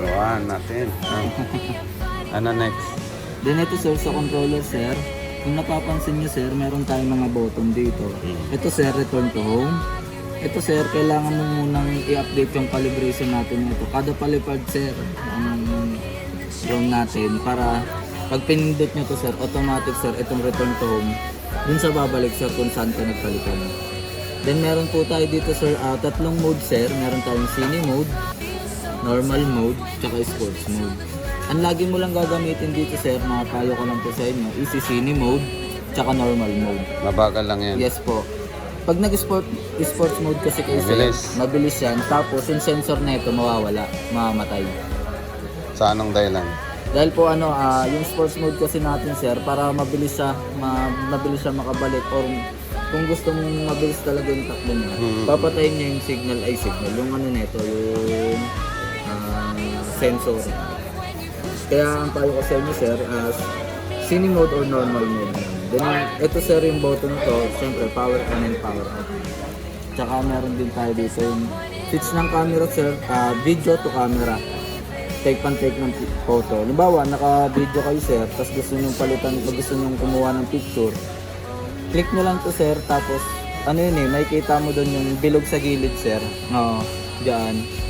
one natin. Ah. ano next? Then ito sir, sa controller sir, kung napapansin nyo sir, meron tayong mga button dito. Mm. Ito sir, return to home. Ito sir, kailangan mo munang i-update yung calibration natin nito. Kada palipad sir, ang ROM natin para pag pinindot nyo to sir, automatic sir, itong return to home, dun sa babalik sir kung saan ka nagpalipad. Then meron po tayo dito sir, ah, tatlong mode sir. Meron tayong cine mode, normal mode, tsaka sports mode. Ang lagi mo lang gagamitin dito sir, mga payo ko lang po sa inyo, is cine mode, tsaka normal mode. Mabagal lang yan. Yes po. Pag nag-sport sports mode kasi kayo sir, Mabilis. mabilis yan. Tapos yung sensor na ito mawawala, mamamatay. Sa anong dahilan? Dahil po ano, ah, yung sports mode kasi natin sir, para mabilis siya, ma mabilis siya makabalik or kung gusto mong mabilis talaga yung takbo niya, Mhm. papatayin niya yung signal, ay signal, yung ano nito, yung ah, sensor. Kaya ang payo ko sa inyo sir, as cine mode or normal mode. Then ito sir yung button to, syempre power on and power off. Tsaka meron din tayo dito yung switch ng camera sir, ah, video to camera take pan take ng photo. Halimbawa, naka-video kayo sir, tapos gusto nyo palitan, gusto nyo kumuha ng picture, click nyo lang to sir, tapos ano yun eh, makikita mo doon yung bilog sa gilid sir. Oo, dyan.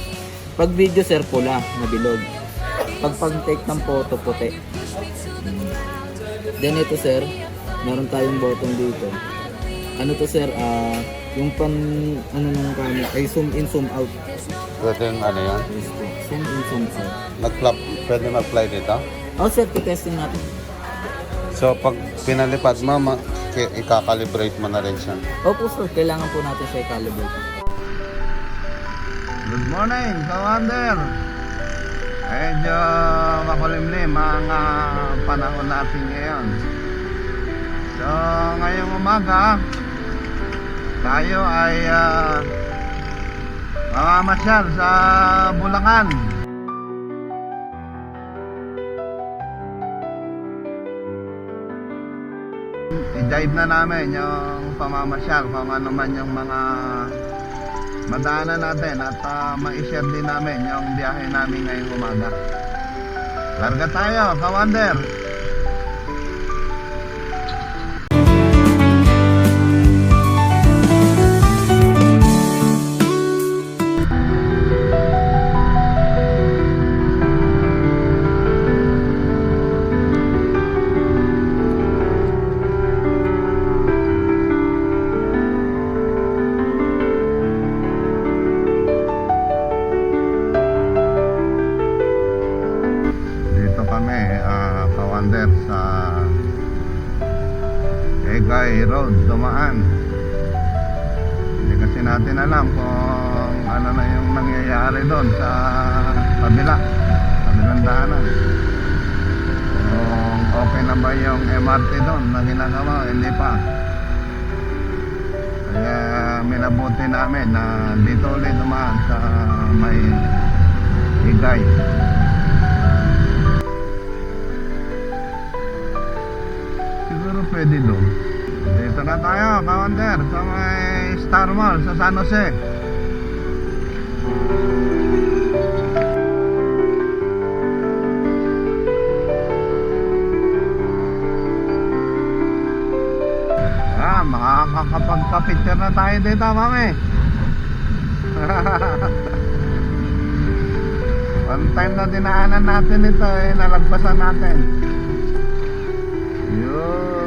Pag video sir, pula na bilog. Pag pag take ng photo, puti. Mm. Then ito sir, meron tayong button dito. Ano to sir, ah, yung pan, ano ng camera, ay zoom in, zoom out. Pwede yung ano yan? Yes po. Zoom in, zoom out. Mag-flap, pwede mag-fly dito? Oh, sir, testing natin. So, pag pinalipad mo, ma- ki- ikakalibrate mo na rin siya. Opo, sir. Kailangan po natin siya i-calibrate. Good morning, Commander. Medyo makulimlim ang ah, panahon natin ngayon. So, ngayong umaga, tayo ay uh, mamamasyal sa Bulacan. I-dive na namin yung pamamasyal kung ano man yung mga madaanan natin at uh, ma-share din namin yung biyahe namin ngayong umaga. Larga tayo, Commander! Kami, uh, Kawander, sa Egay Road, dumaan. Hindi kasi natin alam kung ano na yung nangyayari doon sa kabila, kabilang daanan. Kung okay na ba yung MRT doon na ginagawa, hindi pa. Kaya minabuti namin na dito ulit dumaan sa may Egay. Pwede doon. Dito na tayo, Kawander, sa may Star Mall sa San Jose. Ah, makakapagpa-picture na tayo dito, mami. One time na dinaanan natin ito eh, nalagpasan natin. Yun.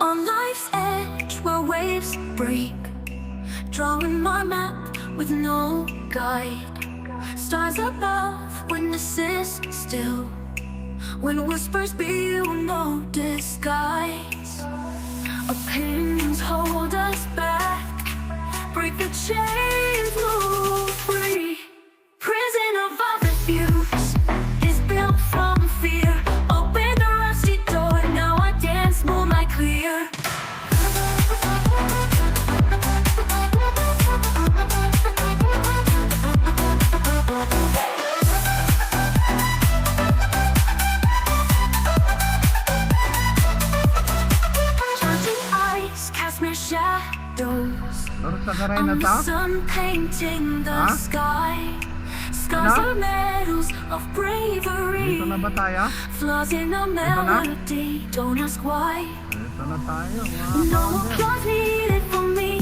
On life's edge where waves break, drawing my map with no guide. Stars above, witnesses still. When whispers be no disguise, opinions hold us back. Break the chains, shadows. On the sun painting the sky. Scars Ano? are medals of bravery. Flaws in a melody, don't ask why. No applause needed for me.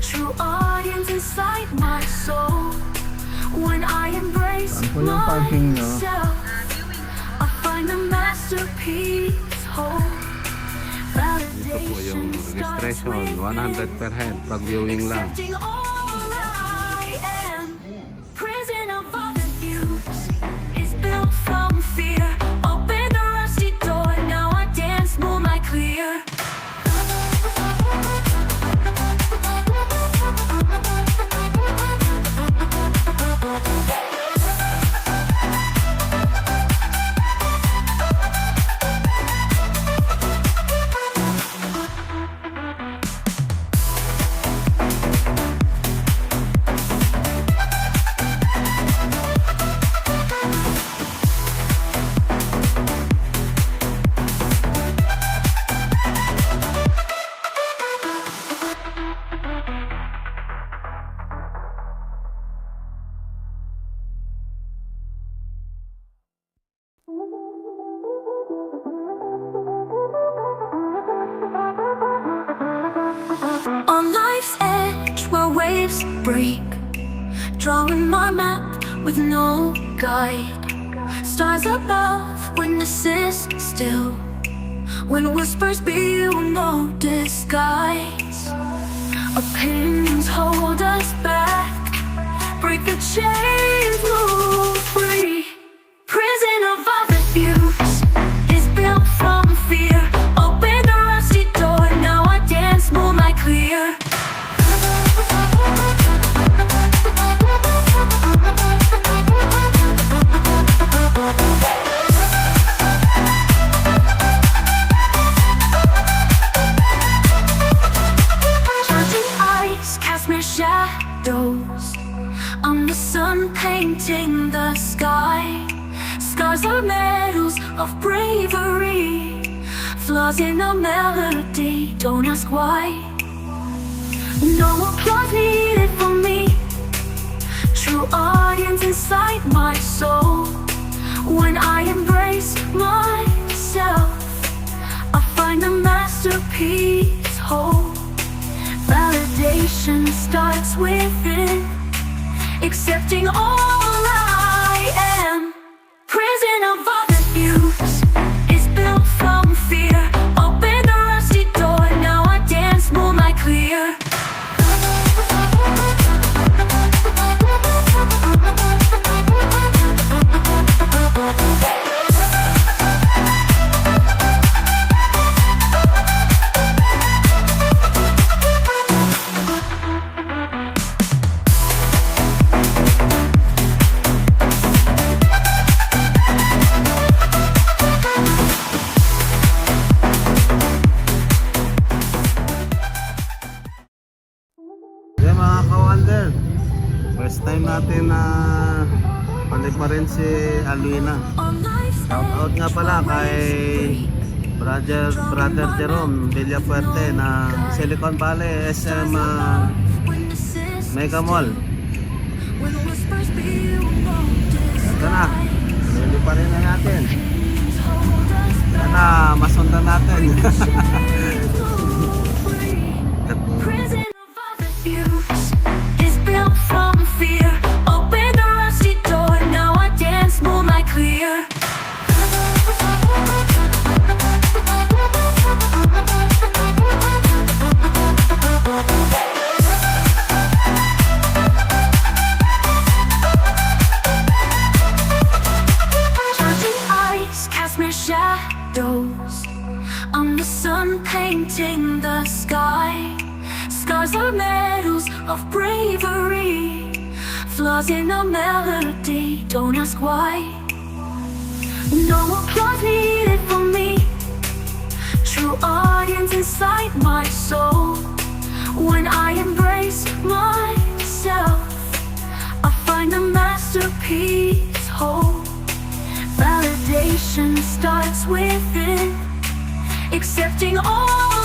True audience inside my soul. When I embrace myself, I find the masterpiece whole. Ito po yung registration. 100 per head. Pag viewing lang. Break, drawing my map with no guide. Stars above, witnesses still. When whispers be no disguise, opinions hold us back. Break the chains, painting the sky. Scars are medals of bravery. Flaws in a melody, don't ask why. No applause needed for me. True audience inside my soul. When I embrace myself, I find the masterpiece whole. Validation starts within, accepting all time natin na paliparin si Alwina. On life's Shout out nga pala kay Brother, Brother Jerome Villafuerte ng Silicon Valley SM uh, Mega Mall. Ito na. Paliparin na natin. hold us Sana masundan natin. sky. Scars are medals of bravery. Flaws in a melody, don't ask why. No applause needed for me. True audience inside my soul. When I embrace myself, I find a masterpiece whole. Validation starts within, accepting all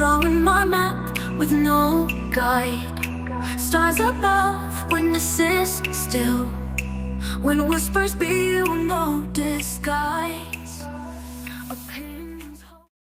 drawing my map with no guide. Stars above, witnesses still. When whispers build no disguise.